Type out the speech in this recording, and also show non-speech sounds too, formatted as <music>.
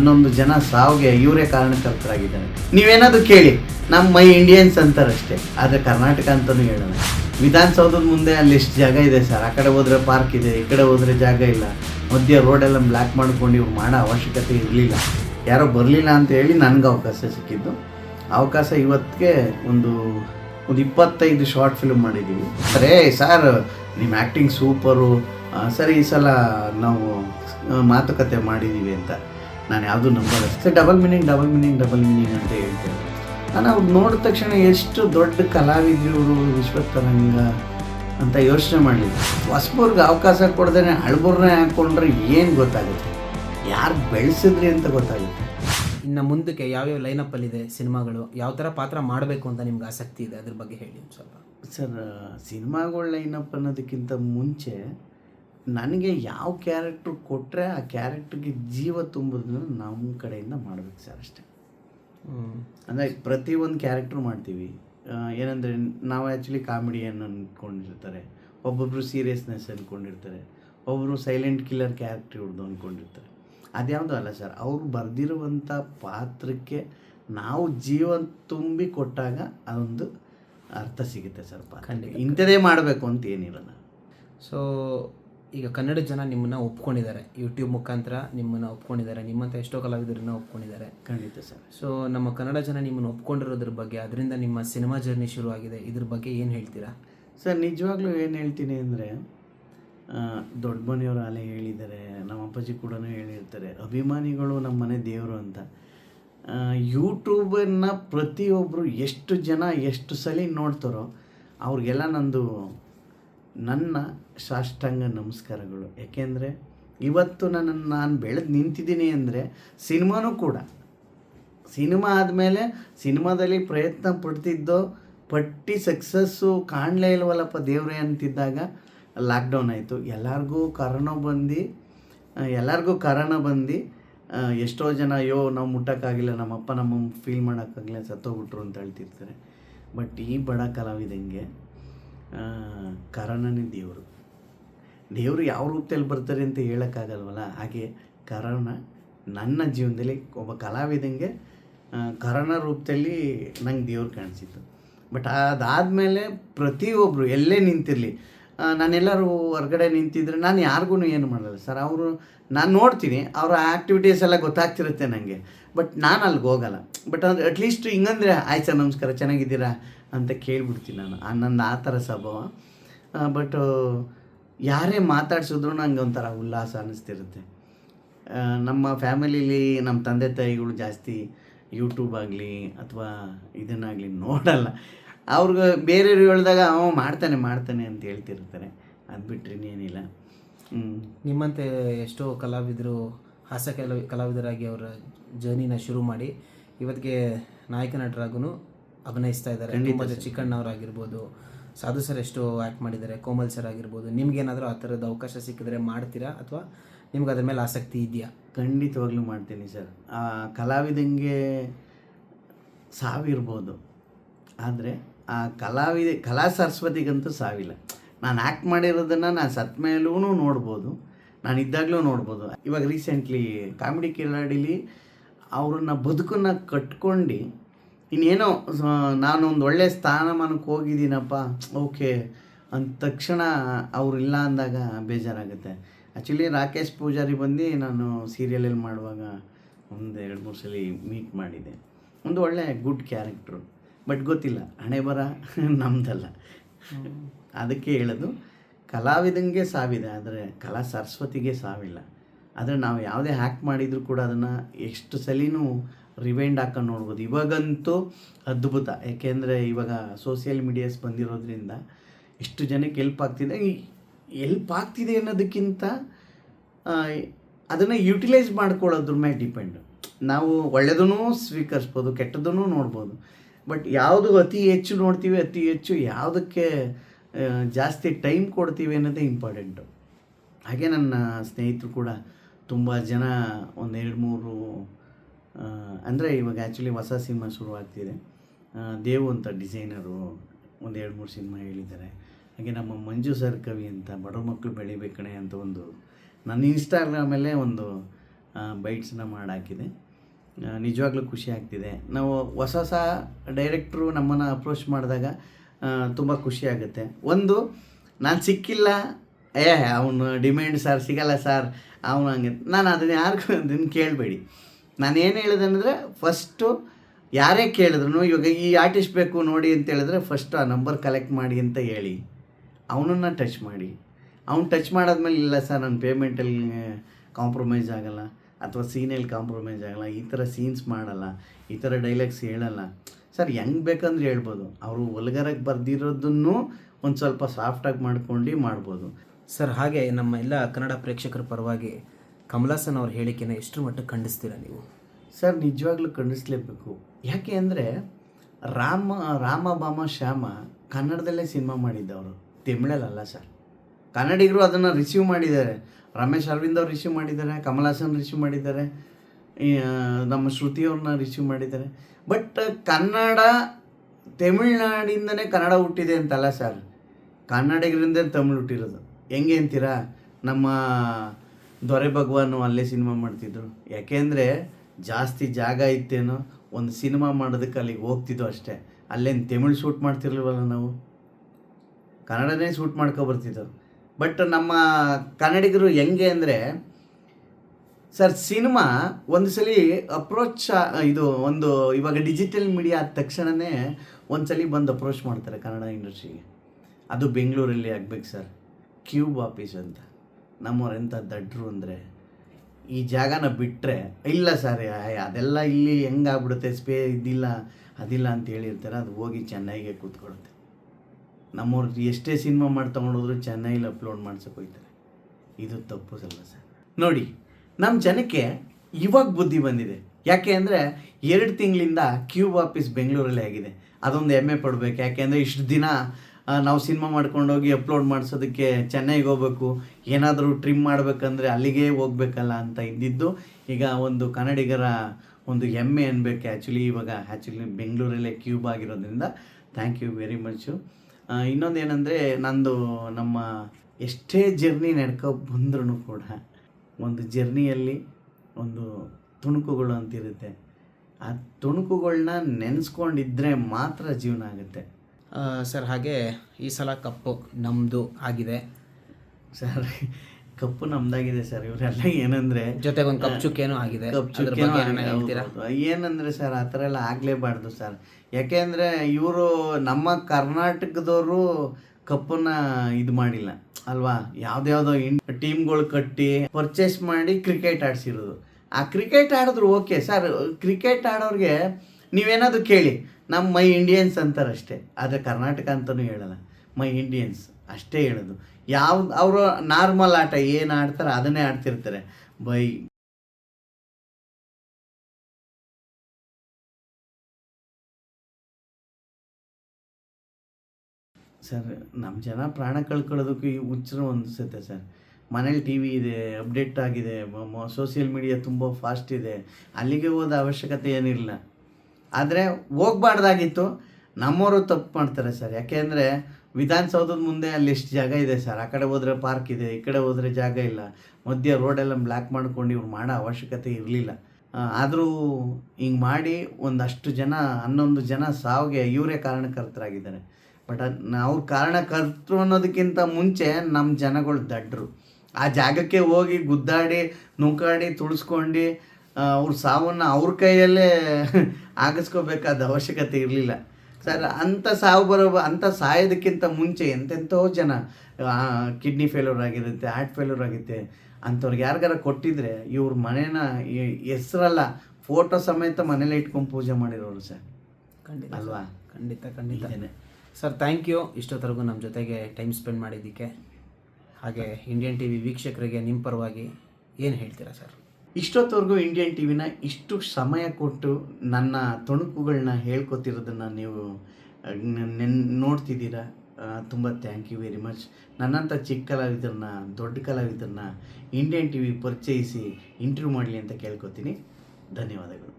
ಹನ್ನೊಂದು ಜನ ಸಾವಿಗೆ ಇವರೇ ಕಾರಣಕರ್ತರಾಗಿದ್ದಾರೆ ನೀವೇನಾದರೂ ಕೇಳಿ ನಮ್ಮ ಮೈ ಇಂಡಿಯನ್ಸ್ ಅಂತಾರಷ್ಟೇ, ಆದರೆ ಕರ್ನಾಟಕ ಅಂತಲೂ ಹೇಳೋಣ. ವಿಧಾನಸೌಧದ ಮುಂದೆ ಅಲ್ಲಿ ಎಷ್ಟು ಜಾಗ ಇದೆ ಸರ್? ಆ ಕಡೆ ಹೋದ್ರೆ ಪಾರ್ಕ್ ಇದೆ, ಈ ಕಡೆ ಹೋದರೆ ಜಾಗ ಇಲ್ಲ. ಮಧ್ಯೆ ರೋಡೆಲ್ಲ ಬ್ಲ್ಯಾಕ್ ಮಾಡ್ಕೊಂಡು ಇವ್ರು ಮಾಡೋ ಅವಶ್ಯಕತೆ ಇರಲಿಲ್ಲ. ಯಾರೋ ಬರಲಿಲ್ಲ ಅಂತ ಹೇಳಿ ನನಗೆ ಅವಕಾಶ ಸಿಕ್ಕಿದ್ದು. ಅವಕಾಶ ಇವತ್ತಿಗೆ ಒಂದು ಒಂದು ಇಪ್ಪತ್ತೈದು ಶಾರ್ಟ್ ಫಿಲ್ಮ್ ಮಾಡಿದ್ದೀವಿ ಸರೇ ಸರ್ ನಿಮ್ಮ ಆ್ಯಕ್ಟಿಂಗ್ ಸೂಪರು ಸರಿ ಈ ಸಲ ನಾವು ಮಾತುಕತೆ ಮಾಡಿದ್ದೀವಿ ಅಂತ. ನಾನು ಯಾವುದು number so double meaning double meaning double meaning ಅಂತ ಹೇಳ್ತೇವೆ ನಾನು ಅವ್ರು ನೋಡಿದ ತಕ್ಷಣ ಎಷ್ಟು ದೊಡ್ಡ ಕಲಾವಿದರು ವಿಶ್ವತರಂಗ ಅಂತ ಯೋಚನೆ ಮಾಡಲಿಲ್ಲ. ಹೊಸಬರ್ಗೆ ಅವಕಾಶ ಕೊಡ್ದೇ ಹಳ್ಬರ್ನೇ ಹಾಕ್ಕೊಂಡ್ರೆ ಏನು ಗೊತ್ತಾಗುತ್ತೆ? ಯಾರು ಬೆಳೆಸಿದ್ರಿ ಅಂತ ಗೊತ್ತಾಗುತ್ತೆ. ಇನ್ನು ಮುಂದಕ್ಕೆ ಯಾವ್ಯಾವ ಲೈನಪ್ಪಲ್ಲಿದೆ ಸಿನಿಮಾಗಳು? ಯಾವ ಥರ ಪಾತ್ರ ಮಾಡಬೇಕು ಅಂತ ನಿಮ್ಗೆ ಆಸಕ್ತಿ ಇದೆ? ಅದ್ರ ಬಗ್ಗೆ ಹೇಳಿ ಸ್ವಲ್ಪ. ಸರ್, ಸಿನಿಮಾಗಳ ಲೈನಪ್ ಅನ್ನೋದಕ್ಕಿಂತ ಮುಂಚೆ ನನಗೆ ಯಾವ ಕ್ಯಾರೆಕ್ಟ್ರ್ ಕೊಟ್ಟರೆ ಆ ಕ್ಯಾರೆಕ್ಟ್ರಿಗೆ ಜೀವ ತುಂಬೋದನ್ನು ನಮ್ಮ ಕಡೆಯಿಂದ ಮಾಡಬೇಕು ಸರ್ ಅಷ್ಟೇ. ಅಂದರೆ ಪ್ರತಿಯೊಂದು ಕ್ಯಾರೆಕ್ಟ್ರು ಮಾಡ್ತೀವಿ. ಏನಂದರೆ ನಾವು ಆ್ಯಕ್ಚುಲಿ ಕಾಮಿಡಿಯನ್ನು ಅಂದ್ಕೊಂಡಿರ್ತಾರೆ. ಒಬ್ಬೊಬ್ಬರು ಸೀರಿಯಸ್ನೆಸ್ ಅಂದ್ಕೊಂಡಿರ್ತಾರೆ. ಒಬ್ಬರು ಸೈಲೆಂಟ್ ಕಿಲ್ಲರ್ ಕ್ಯಾರೆಕ್ಟ್ರ್ ಹಿಡ್ದು ಅಂದ್ಕೊಂಡಿರ್ತಾರೆ. ಅದ್ಯಾವುದೂ ಅಲ್ಲ ಸರ್ ಅವರು ಬರೆದಿರುವಂಥ ಪಾತ್ರಕ್ಕೆ ನಾವು ಜೀವ ತುಂಬಿ ಕೊಟ್ಟಾಗ ಅದೊಂದು ಅರ್ಥ ಸಿಗುತ್ತೆ ಸರ್ ಖಂಡಿತ. ಇಂಥದೇ ಮಾಡಬೇಕು ಅಂತ ಏನಿರಲ್ಲ. ಸೊ ಈಗ ಕನ್ನಡ ಜನ ನಿಮ್ಮನ್ನ ಒಪ್ಕೊಂಡಿದ್ದಾರೆ. ಯೂಟ್ಯೂಬ್ ಮುಖಾಂತರ ನಿಮ್ಮನ್ನ ಒಪ್ಕೊಂಡಿದ್ದಾರೆ. ನಿಮ್ಮಂಥ ಎಷ್ಟೋ ಕಲಾವಿದರನ್ನ ಒಪ್ಕೊಂಡಿದ್ದಾರೆ. ಖಂಡಿತ ಸರ್. ಸೊ ನಮ್ಮ ಕನ್ನಡ ಜನ ನಿಮ್ಮನ್ನು ಒಪ್ಕೊಂಡಿರೋದ್ರ ಬಗ್ಗೆ ಅದರಿಂದ ನಿಮ್ಮ ಸಿನಿಮಾ ಜರ್ನಿ ಶುರುವಾಗಿದೆ. ಆಗಿದೆ ಇದ್ರ ಬಗ್ಗೆ ಏನು ಹೇಳ್ತೀರಾ? ಸರ್ ನಿಜವಾಗ್ಲೂ ಏನು ಹೇಳ್ತೀನಿ ಅಂದರೆ ದೊಡ್ಡ ಮನೆಯವರು ಅಲ್ಲೇ ಹೇಳಿದ್ದಾರೆ ನಮ್ಮ ಅಪ್ಪಾಜಿ ಕೂಡ ಹೇಳಿರ್ತಾರೆ ಅಭಿಮಾನಿಗಳು ನಮ್ಮ ಮನೆ ದೇವರು ಅಂತ. ಯೂಟ್ಯೂಬನ್ನು ಪ್ರತಿಯೊಬ್ಬರು ಎಷ್ಟು ಜನ ಎಷ್ಟು ಸಲ ನೋಡ್ತಾರೋ ಅವ್ರಿಗೆಲ್ಲ ನಂದು ನನ್ನ ಸಾಷ್ಟಾಂಗ ನಮಸ್ಕಾರಗಳು. ಯಾಕೆಂದರೆ ಇವತ್ತು ನನ್ನನ್ನು ನಾನು ಬೆಳೆದು ನಿಂತಿದ್ದೀನಿ ಅಂದರೆ ಸಿನಿಮಾನೂ ಕೂಡ. ಸಿನಿಮಾ ಆದಮೇಲೆ ಸಿನಿಮಾದಲ್ಲಿ ಪ್ರಯತ್ನ ಪಡ್ತಿದ್ದೋ, ಪಟ್ಟಿ ಸಕ್ಸಸ್ಸು ಕಾಣಲೇ ಇಲ್ವಲ್ಲಪ್ಪ ದೇವ್ರೆ ಅಂತಿದ್ದಾಗ ಲಾಕ್ಡೌನ್ ಆಯಿತು. ಎಲ್ಲರಿಗೂ ಕರೋನ ಬಂದು, ಎಲ್ಲರಿಗೂ ಕರೋನ ಬಂದು ಎಷ್ಟೋ ಜನ ಅಯ್ಯೋ ನಾವು ಮುಟ್ಟೋಕ್ಕಾಗಿಲ್ಲ, ನಮ್ಮಪ್ಪ ನಮ್ಮ ಫೀಲ್ ಮಾಡೋಕ್ಕಾಗಲಿಲ್ಲ ಸತ್ತೋಗ್ಬಿಟ್ರು ಅಂತ ಹೇಳ್ತಿರ್ತಾರೆ. ಬಟ್ ಈ ಬಡ ಕಲಾವಿದಂಗೆ ಆ, ಕರೋನಾನೇ ದೇವರು. ದೇವರು ಯಾವ ರೂಪದಲ್ಲಿ ಬರ್ತಾರೆ ಅಂತ ಹೇಳೋಕ್ಕಾಗಲ್ವಲ್ಲ? ಹಾಗೆ ಕರೋನ ನನ್ನ ಜೀವನದಲ್ಲಿ ಒಬ್ಬ ಕಲಾವಿದಂಗೆ ಕಾರಣ ರೂಪದಲ್ಲಿ ನಂಗೆ ದೇವ್ರು ಕಾಣಿಸಿತ್ತು. ಬಟ್ ಅದಾದಮೇಲೆ ಪ್ರತಿಯೊಬ್ಬರು ಎಲ್ಲೇ ನಿಂತಿರಲಿ ನಾನೆಲ್ಲರೂ ಹೊರಗಡೆ ನಿಂತಿದ್ರೆ ನಾನು ಯಾರಿಗೂ ಏನು ಮಾಡಲ್ಲ ಸರ್. ಅವರು ನಾನು ನೋಡ್ತೀನಿ ಅವರ ಆ್ಯಕ್ಟಿವಿಟೀಸ್ ಎಲ್ಲ ಗೊತ್ತಾಗ್ತಿರುತ್ತೆ ನನಗೆ ಬಟ್ ನಾನು ಅಲ್ಲಿಗೆ ಹೋಗಲ್ಲ. ಬಟ್ ಅದು ಅಟ್ಲೀಸ್ಟ್ ಹಿಂಗಂದ್ರೆ ಆಯ್ತು ಸರ್ ನಮಸ್ಕಾರ ಚೆನ್ನಾಗಿದ್ದೀರಾ? ಅಂತ ಕೇಳ್ಬಿಡ್ತೀನಿ ನಾನು. ನನ್ನ ಆ ಥರ ಸ್ವಭಾವ. ಬಟ್ ಯಾರೇ ಮಾತಾಡ್ಸಿದ್ರು ನನಗೆ ಒಂಥರ ಉಲ್ಲಾಸ ಅನ್ನಿಸ್ತಿರುತ್ತೆ ನಮ್ಮ ಫ್ಯಾಮಿಲಿಲಿ, ನಮ್ಮ ತಂದೆ ತಾಯಿಗಳು ಜಾಸ್ತಿ ಯೂಟ್ಯೂಬ್ ಆಗಲಿ ಅಥವಾ ಇದನ್ನಾಗಲಿ ನೋಡಲ್ಲ. ಅವ್ರಿಗೆ ಬೇರೆಯವ್ರು ಹೇಳಿದಾಗ ಅವ ಮಾಡ್ತಾನೆ ಮಾಡ್ತಾನೆ ಅಂತ ಹೇಳ್ತಿರ್ತಾರೆ. ಅದು ಬಿಟ್ಟರೆ ಇನ್ನೇನಿಲ್ಲ. ನಿಮ್ಮಂತೆ ಎಷ್ಟೋ ಕಲಾವಿದರು, ಹಾಸ್ಯ ಕಲ ಕಲಾವಿದರಾಗಿ ಅವರ ಜರ್ನಿನ ಶುರು ಮಾಡಿ, ಇವತ್ತಿಗೆ ನಾಯಕ ನಟರಾಗೂ ಅಭಿನಯಿಸ್ತಾ ಇದ್ದಾರೆ. ತುಂಬ ಚಿಕ್ಕಣ್ಣವರಾಗಿರ್ಬೋದು ಸಾಧು ಸರ್ ಎಷ್ಟು ಆ್ಯಕ್ಟ್ ಮಾಡಿದ್ದಾರೆ ಕೋಮಲ್ ಸರ್ ಆಗಿರ್ಬೋದು. ನಿಮ್ಗೇನಾದರೂ ಆ ಥರದ ಅವಕಾಶ ಸಿಕ್ಕಿದ್ರೆ ಮಾಡ್ತೀರಾ ಅಥವಾ ನಿಮ್ಗೆ ಅದ್ರ ಮೇಲೆ ಆಸಕ್ತಿ ಇದೆಯಾ? ಖಂಡಿತವಾಗ್ಲೂ ಮಾಡ್ತೀನಿ ಸರ್. ಆ ಕಲಾವಿದಂಗೆ ಸಾವಿರ್ಬೋದು. ಆದರೆ ಆ ಕಲಾವಿದ ಕಲಾ ಸರಸ್ವತಿಗಂತೂ ಸಾವಿಲ್ಲ. ನಾನು ಆ್ಯಕ್ಟ್ ಮಾಡಿರೋದನ್ನು ನಾನು ಸತ್ ಮೇಲೂ ನೋಡ್ಬೋದು. ನಾನು ಇದ್ದಾಗಲೂ ನೋಡ್ಬೋದು. ಇವಾಗ ರೀಸೆಂಟ್ಲಿ ಕಾಮಿಡಿ ಕಿಲಾಡಿಲಿ ಅವ್ರನ್ನ ಬದುಕನ್ನು ಕಟ್ಕೊಂಡು ಇನ್ನೇನೋ ನಾನು ಒಂದು ಒಳ್ಳೆ ಸ್ಥಾನಮಾನಕ್ಕೆ ಹೋಗಿದ್ದೀನಪ್ಪ, ಓಕೆ. ಅಂದ ತಕ್ಷಣ ಅವ್ರು ಇಲ್ಲ ಅಂದಾಗ ಬೇಜಾರಾಗುತ್ತೆ. ಆ್ಯಕ್ಚುಲಿ ರಾಕೇಶ್ ಪೂಜಾರಿ ಬಂದು ನಾನು ಸೀರಿಯಲಲ್ಲಿ ಮಾಡುವಾಗ ಒಂದು ಎರಡು ಮೂರು ಸಲ ಮೀಟ್ ಮಾಡಿದೆ ಒಂದು ಒಳ್ಳೆ ಗುಡ್ ಕ್ಯಾರೆಕ್ಟ್ರು ಬಟ್ ಗೊತ್ತಿಲ್ಲ, ಹಣೆ ಬರ <laughs> ನಮ್ದಲ್ಲ. ಅದಕ್ಕೆ ಹೇಳೋದು, ಕಲಾವಿದಂಗೆ ಸಾವಿದೆ, ಆದರೆ ಕಲಾ ಸರಸ್ವತಿಗೆ ಸಾವಿಲ್ಲ. ಆದರೆ ನಾವು ಯಾವುದೇ ಹ್ಯಾಕ್ ಮಾಡಿದರೂ ಕೂಡ ಅದನ್ನು ಎಷ್ಟು ಸಲಿನೂ ರಿವೈಂಡ್ ಹಾಕೊಂಡು ನೋಡ್ಬೋದು. ಇವಾಗಂತೂ ಅದ್ಭುತ. ಯಾಕೆಂದರೆ ಇವಾಗ ಸೋಷಿಯಲ್ ಮೀಡಿಯಾಸ್ ಬಂದಿರೋದ್ರಿಂದ ಇಷ್ಟು ಜನಕ್ಕೆ ಎಲ್ಪ್ ಆಗ್ತಿದೆ. ಎಲ್ಪ್ ಆಗ್ತಿದೆ ಅನ್ನೋದಕ್ಕಿಂತ ಅದನ್ನು ಯುಟಿಲೈಸ್ ಮಾಡ್ಕೊಳ್ಳೋದ್ರ ಮೇಲೆ ಡಿಪೆಂಡ್ ನಾವು ಒಳ್ಳೆಯದೂ ಸ್ವೀಕರಿಸ್ಬೋದು, ಕೆಟ್ಟದನ್ನು ನೋಡ್ಬೋದು. ಬಟ್ ಯಾವುದು ಅತಿ ಹೆಚ್ಚು ನೋಡ್ತೀವಿ, ಅತಿ ಹೆಚ್ಚು ಯಾವುದಕ್ಕೆ ಜಾಸ್ತಿ ಟೈಮ್ ಕೊಡ್ತೀವಿ ಅನ್ನೋದೇ ಇಂಪಾರ್ಟೆಂಟು ಹಾಗೆ ನನ್ನ ಸ್ನೇಹಿತರು ಕೂಡ ತುಂಬ ಜನ ಒಂದೆರಡು ಮೂರು ಅಂದರೆ ಇವಾಗ ಆ್ಯಕ್ಚುಲಿ ಹೊಸ ಸಿನಿಮಾ ಶುರುವಾಗ್ತಿದೆ. ದೇವು ಅಂತ ಡಿಸೈನರು ಒಂದು ಎರಡು ಮೂರು ಸಿನಿಮಾ ಹೇಳಿದ್ದಾರೆ. ಹಾಗೆ ನಮ್ಮ ಮಂಜು ಸರ್ ಕವಿ ಅಂತ ಬಡ ಮಕ್ಕಳು ಬೆಳಿಬೇಕಣೆ ಅಂತ ಒಂದು ನನ್ನ ಇನ್ಸ್ಟಾಗ್ರಾಮಲ್ಲೇ ಒಂದು ಬೈಟ್ಸನ್ನ ಮಾಡಾಕಿದೆ. ನಿಜವಾಗ್ಲೂ ಖುಷಿ ಆಗ್ತಿದೆ. ನಾವು ಹೊಸ ಹೊಸ ಡೈರೆಕ್ಟ್ರು ನಮ್ಮನ್ನು ಅಪ್ರೋಚ್ ಮಾಡಿದಾಗ ತುಂಬ ಖುಷಿ ಆಗುತ್ತೆ. ಒಂದು, ನಾನು ಸಿಕ್ಕಿಲ್ಲ. ಏ, ಅವನು ಡಿಮ್ಯಾಂಡ್ ಸರ್ ಸಿಗಲ್ಲ ಸರ್ ಅವನು ಹಂಗೆ, ನಾನು ಅದನ್ನ ಯಾರಿಗೂ ಅದನ್ನು ಕೇಳಬೇಡಿ. ನಾನು ಏನು ಹೇಳಿದೆ ಫಸ್ಟು ಯಾರೇ ಕೇಳಿದ್ರು ಇವಾಗ ಈ ಆರ್ಟಿಸ್ಟ್ ಬೇಕು ನೋಡಿ ಅಂತ ಹೇಳಿದ್ರೆ ಫಸ್ಟ್ ಆ ನಂಬರ್ ಕಲೆಕ್ಟ್ ಮಾಡಿ ಅಂತ ಹೇಳಿ. ಅವನನ್ನು ಟಚ್ ಮಾಡಿ. ಅವ್ನು ಟಚ್ ಮಾಡಾದ್ಮೇಲೆ ಇಲ್ಲ ಸರ್ ನನ್ನ ಪೇಮೆಂಟಲ್ಲಿ ಕಾಂಪ್ರಮೈಸ್ ಆಗಲ್ಲ ಅಥವಾ ಸೀನಲ್ಲಿ ಕಾಂಪ್ರಮೈಸ್ ಆಗಲ್ಲ, ಈ ಥರ ಸೀನ್ಸ್ ಮಾಡಲ್ಲ, ಈ ಥರ ಡೈಲಾಗ್ಸ್ ಹೇಳಲ್ಲ. ಸರ್ ಹೆಂಗೆ ಬೇಕಂದ್ರೆ ಹೇಳ್ಬೋದು. ಅವರು ಒಲ್ಗರಾಗಿ ಬರ್ದಿರೋದನ್ನು ಒಂದು ಸ್ವಲ್ಪ ಸಾಫ್ಟಾಗಿ ಮಾಡ್ಕೊಂಡು ಮಾಡ್ಬೋದು. ಸರ್ ಹಾಗೆ ನಮ್ಮ ಎಲ್ಲ ಕನ್ನಡ ಪ್ರೇಕ್ಷಕರ ಪರವಾಗಿ ಕಮಲಾಸನ್ ಅವ್ರ ಹೇಳಿಕೆನ ಎಷ್ಟರ ಮಟ್ಟಕ್ಕೆ ಖಂಡಿಸ್ತೀರಾ ನೀವು? ಸರ್, ನಿಜವಾಗ್ಲೂ ಖಂಡಿಸ್ಲೇಬೇಕು. ಯಾಕೆ ಅಂದರೆ, ರಾಮ ರಾಮ, ಬಾಮ, ಶ್ಯಾಮ ಕನ್ನಡದಲ್ಲೇ ಸಿನಿಮಾ ಮಾಡಿದ್ದವರು. ತಮಿಳಲ್ಲ ಸರ್. ಕನ್ನಡಿಗರು ಅದನ್ನು ರಿಸೀವ್ ಮಾಡಿದ್ದಾರೆ. ರಮೇಶ್ ಅರವಿಂದ್ ಅವ್ರು ರಿಸೀವ್ ಮಾಡಿದ್ದಾರೆ ಕಮಲ್ ರಿಸೀವ್ ಮಾಡಿದ್ದಾರೆ ನಮ್ಮ ಶ್ರುತಿಯವ್ರನ್ನ ರಿಸೀವ್ ಮಾಡಿದ್ದಾರೆ. ಬಟ್ ಕನ್ನಡ ತಮಿಳ್ನಾಡಿಂದನೇ ಕನ್ನಡ ಹುಟ್ಟಿದೆ ಅಂತಲ್ಲ ಸರ್. ಕನ್ನಡಿಗರಿಂದ ತಮಿಳು ಹುಟ್ಟಿರೋದು. ಹೆಂಗೆ ಅಂತೀರಾ? ನಮ್ಮ ದೊರೆ ಭಗವಾನು ಅಲ್ಲೇ ಸಿನಿಮಾ ಮಾಡ್ತಿದ್ರು. ಯಾಕೆಂದರೆ ಜಾಸ್ತಿ ಜಾಗ ಇತ್ತೇನೋ, ಒಂದು ಸಿನಿಮಾ ಮಾಡೋದಕ್ಕೆ ಅಲ್ಲಿಗೆ ಹೋಗ್ತಿದ್ದೋ ಅಷ್ಟೇ. ಅಲ್ಲೇನು ತಮಿಳು ಶೂಟ್ ಮಾಡ್ತಿರ್ಲಿಲ್ವಲ್ಲ ನಾವು? ಕನ್ನಡನೇ ಶೂಟ್ ಮಾಡ್ಕೊ ಬರ್ತಿದ್ದೋ. ಬಟ್ ನಮ್ಮ ಕನ್ನಡಿಗರು ಹೆಂಗೆ ಅಂದರೆ, ಸರ್ ಸಿನಿಮಾ ಒಂದು ಸಲ ಅಪ್ರೋಚ್ ಇದು ಒಂದು ಇವಾಗ ಡಿಜಿಟಲ್ ಮೀಡಿಯಾ ಆದ ತಕ್ಷಣವೇ ಒಂದು ಸಲ ಬಂದು ಅಪ್ರೋಚ್ ಮಾಡ್ತಾರೆ ಕನ್ನಡ ಇಂಡಸ್ಟ್ರಿಗೆ ಅದು ಬೆಂಗಳೂರಲ್ಲಿ ಆಗ್ಬೇಕು ಸರ್. ಕ್ಯೂಬ್ ಆಫೀಸ್ ಅಂತ. ನಮ್ಮವ್ರು ಎಂಥ ದಡ್ರು ಅಂದರೆ, ಈ ಜಾಗನ ಬಿಟ್ಟರೆ ಇಲ್ಲ ಸರ್ ಅದೆಲ್ಲ ಇಲ್ಲಿ ಹೆಂಗಾಗ್ಬಿಡುತ್ತೆ, ಸ್ಪೇ, ಇದಿಲ್ಲ, ಅದಿಲ್ಲ ಅಂತ ಹೇಳಿರ್ತಾರೆ, ಅದು ಹೋಗಿ ಚೆನ್ನೈಗೆ ಕೂತ್ಕೊಳುತ್ತೆ ನಮ್ಮವ್ರು ಎಷ್ಟೇ ಸಿನಿಮಾ ಮಾಡಿ ತೊಗೊಂಡೋದ್ರು ಚೆನ್ನೈಲಿ ಅಪ್ಲೋಡ್ ಮಾಡ್ಸಕ್ಕೆ ಹೋಗ್ತಾರೆ. ಇದು ತಪ್ಪು ಸಲ್ಲ ಸರ್. ನೋಡಿ ನಮ್ಮ ಜನಕ್ಕೆ ಇವಾಗ ಬುದ್ಧಿ ಬಂದಿದೆ. ಯಾಕೆ ಅಂದರೆ, ಎರಡು ತಿಂಗಳಿಂದ ಕ್ಯೂಬ್ ಆಫೀಸ್ ಬೆಂಗಳೂರಲ್ಲಿ ಆಗಿದೆ. ಅದೊಂದು ಹೆಮ್ಮೆ ಪಡಬೇಕು. ಯಾಕೆಂದರೆ ಇಷ್ಟು ದಿನ ನಾವು ಸಿನಿಮಾ ಮಾಡ್ಕೊಂಡೋಗಿ ಅಪ್ಲೋಡ್ ಮಾಡಿಸೋದಕ್ಕೆ ಚೆನ್ನೈಗೆ ಹೋಗ್ಬೇಕು. ಏನಾದರೂ ಟ್ರಿಮ್ ಮಾಡಬೇಕಂದ್ರೆ ಅಲ್ಲಿಗೆ ಹೋಗ್ಬೇಕಲ್ಲ ಅಂತ ಇದ್ದಿದ್ದು, ಈಗ ಒಂದು ಕನ್ನಡಿಗರ ಒಂದು ಹೆಮ್ಮೆ ಅನ್ಬೇಕು ಆ್ಯಕ್ಚುಲಿ ಇವಾಗ. ಆ್ಯಕ್ಚುಲಿ ಬೆಂಗಳೂರಲ್ಲೇ ಕ್ಯೂಬ್ ಆಗಿರೋದ್ರಿಂದ. ಥ್ಯಾಂಕ್ ಯು ವೆರಿ ಮಚ್ಚು ಏನಂದರೆ ನಂದು ನಮ್ಮ ಎಷ್ಟೇ ಜರ್ನಿ ನಡ್ಕೊ ಬಂದ್ರೂ ಕೂಡ ಒಂದು ಜರ್ನಿಯಲ್ಲಿ ಒಂದು ತುಣುಕುಗಳು ಅಂತಿರುತ್ತೆ. ಆ ತುಣುಕುಗಳನ್ನ ನೆನೆಸ್ಕೊಂಡಿದ್ರೆ ಮಾತ್ರ ಜೀವನ ಆಗುತ್ತೆ. ಸರ್ ಹಾಗೆ ಈ ಸಲ ಕಪ್ಪು ನಮ್ಮದು ಆಗಿದೆ. ಸರ್ ಕಪ್ಪು ನಮ್ದಾಗಿದೆ ಸರ್ ಇವರೆಲ್ಲ ಏನಂದ್ರೆ ಜೊತೆಗೆ ಒಂದು ಕಪ್ ಚುಕ್ಕೇನೂ ಆಗಿದೆ ಕಪ್ ಹೇಳ್ತೀರಾ. ಏನಂದ್ರೆ ಸರ್ ಆ ಥರ ಎಲ್ಲ ಆಗಲೇಬಾರ್ದು ಸರ್. ಯಾಕೆಂದರೆ ಇವರು ನಮ್ಮ ಕರ್ನಾಟಕದವರು ಕಪ್ಪನ್ನ ಇದು ಮಾಡಿಲ್ಲ ಅಲ್ವಾ? ಯಾವ್ದ್ಯಾವ್ದೋ ಇನ್ ಟೀಮ್ಗಳು ಕಟ್ಟಿ ಪರ್ಚೇಸ್ ಮಾಡಿ ಕ್ರಿಕೆಟ್ ಆಡಿಸಿರೋದು. ಆ ಕ್ರಿಕೆಟ್ ಆಡಿದ್ರು ಓಕೆ ಸರ್ ಕ್ರಿಕೆಟ್ ಆಡೋರಿಗೆ ನೀವೇನಾದ್ರು ಕೇಳಿ. ನಮ್ಮ ಮೈ ಇಂಡಿಯನ್ಸ್ ಅಂತಾರಷ್ಟೇ ಆದರೆ ಕರ್ನಾಟಕ ಅಂತಲೂ ಹೇಳಲ್ಲ. ಮೈ ಇಂಡಿಯನ್ಸ್ ಅಷ್ಟೇ ಹೇಳೋದು. ಯಾವ ಅವರು ನಾರ್ಮಲ್ ಆಟ ಏನು ಆಡ್ತಾರೆ ಅದನ್ನೇ ಆಡ್ತಿರ್ತಾರೆ. ಬೈ ಸರ್ ನಮ್ಮ ಜನ ಪ್ರಾಣ ಕಳ್ಕೊಳ್ಳೋದಕ್ಕೆ ಈ ಹುಚ್ಚರು ಅನಿಸುತ್ತೆ ಸರ್. ಮನೇಲಿ ಟಿ ವಿ ಇದೆ, ಅಪ್ಡೇಟ್ ಆಗಿದೆ ಸೋಷಿಯಲ್ ಮೀಡಿಯಾ ತುಂಬ ಫಾಸ್ಟ್ ಇದೆ. ಅಲ್ಲಿಗೆ ಹೋದ ಅವಶ್ಯಕತೆ ಏನಿಲ್ಲ. ಆದರೆ ಹೋಗ್ಬಾರ್ದಾಗಿತ್ತು. ನಮ್ಮವರು ತಪ್ಪು ಮಾಡ್ತಾರೆ ಸರ್. ಯಾಕೆಂದರೆ ವಿಧಾನಸೌಧದ ಮುಂದೆ ಅಲ್ಲಿ ಎಷ್ಟು ಜಾಗ ಇದೆ ಸರ್. ಆ ಕಡೆ ಹೋದರೆ ಪಾರ್ಕ್ ಇದೆ, ಈ ಕಡೆ ಹೋದರೆ ಜಾಗ ಇಲ್ಲ. ಮಧ್ಯ ರೋಡೆಲ್ಲ ಬ್ಲ್ಯಾಕ್ ಮಾಡ್ಕೊಂಡು ಇವ್ರು ಮಾಡೋ ಅವಶ್ಯಕತೆ ಇರಲಿಲ್ಲ. ಆದರೂ ಹಿಂಗೆ ಮಾಡಿ ಒಂದಷ್ಟು ಜನ, ಹನ್ನೊಂದು ಜನ ಸಾವಿಗೆ ಇವರೇ ಕಾರಣಕರ್ತರಾಗಿದ್ದಾರೆ. ಬಟ್ ಅವ್ರ ಕಾರಣಕರ್ತರು ಅನ್ನೋದಕ್ಕಿಂತ ಮುಂಚೆ ನಮ್ಮ ಜನಗಳು ದಡ್ಡರು ಆ ಜಾಗಕ್ಕೆ ಹೋಗಿ ಗುದ್ದಾಡಿ, ನೂಕಾಡಿ, ತುಳಿಸ್ಕೊಂಡು ಅವ್ರ ಸಾವನ್ನು ಅವ್ರ ಕೈಯಲ್ಲೇ <laughs> ಆಗಿಸ್ಕೋಬೇಕಾದ ಅವಶ್ಯಕತೆ ಇರಲಿಲ್ಲ. ಸರ್ ಅಂಥ ಸಾವು ಬರೋ ಅಂಥ ಸಾಯೋದಕ್ಕಿಂತ ಮುಂಚೆ ಎಂತೆಂಥೋ ಜನ ಕಿಡ್ನಿ ಫೇಲ್ಯೂರ್ ಆಗಿರುತ್ತೆ ಹಾರ್ಟ್ ಫೇಲ್ಯೂರ್ ಆಗುತ್ತೆ ಅಂಥವ್ರಿಗೆ ಯಾರಿಗಾರ ಕೊಟ್ಟಿದ್ರೆ ಇವ್ರ ಮನೇನ ಹೆಸ್ರಲ್ಲ ಫೋಟೋ ಸಮೇತ ಮನೇಲೆ ಇಟ್ಕೊಂಡು ಪೂಜೆ ಮಾಡಿರೋರು ಸರ್. ಖಂಡಿತ ಅಲ್ವಾ? ಖಂಡಿತ ಖಂಡಿತ. ಸರ್ ಥ್ಯಾಂಕ್ ಯು ಇಷ್ಟೊತ್ತರೆಗೂ ನಮ್ಮ ಜೊತೆಗೆ ಟೈಮ್ ಸ್ಪೆಂಡ್ ಮಾಡಿದ್ದಕ್ಕೆ. ಹಾಗೆ ಇಂಡಿಯನ್ ಟಿ ವಿ ವೀಕ್ಷಕರಿಗೆ ನಿಮ್ಮ ಪರವಾಗಿ ಏನು ಹೇಳ್ತೀರಾ ಸರ್? ಇಷ್ಟೊತ್ತವರೆಗೂ ಇಂಡಿಯನ್ ಟಿ ವಿನ ಇಷ್ಟು ಸಮಯ ಕೊಟ್ಟು ನನ್ನ ತುಣುಕುಗಳನ್ನ ಹೇಳ್ಕೊತಿರೋದನ್ನು ನೀವು ನೆನ್ ನೋಡ್ತಿದ್ದೀರಾ? ತುಂಬ ಥ್ಯಾಂಕ್ ಯು ವೆರಿ ಮಚ್ ನನ್ನಂಥ ಚಿಕ್ಕ ಕಲಾವಿದರನ್ನ, ದೊಡ್ಡ ಕಲಾವಿದರನ್ನ ಇಂಡಿಯನ್ ಟಿ ವಿ ಪರಿಚಯಿಸಿ ಇಂಟರ್ವ್ಯೂ ಮಾಡಲಿ ಅಂತ ಕೇಳ್ಕೊತೀನಿ. ಧನ್ಯವಾದಗಳು.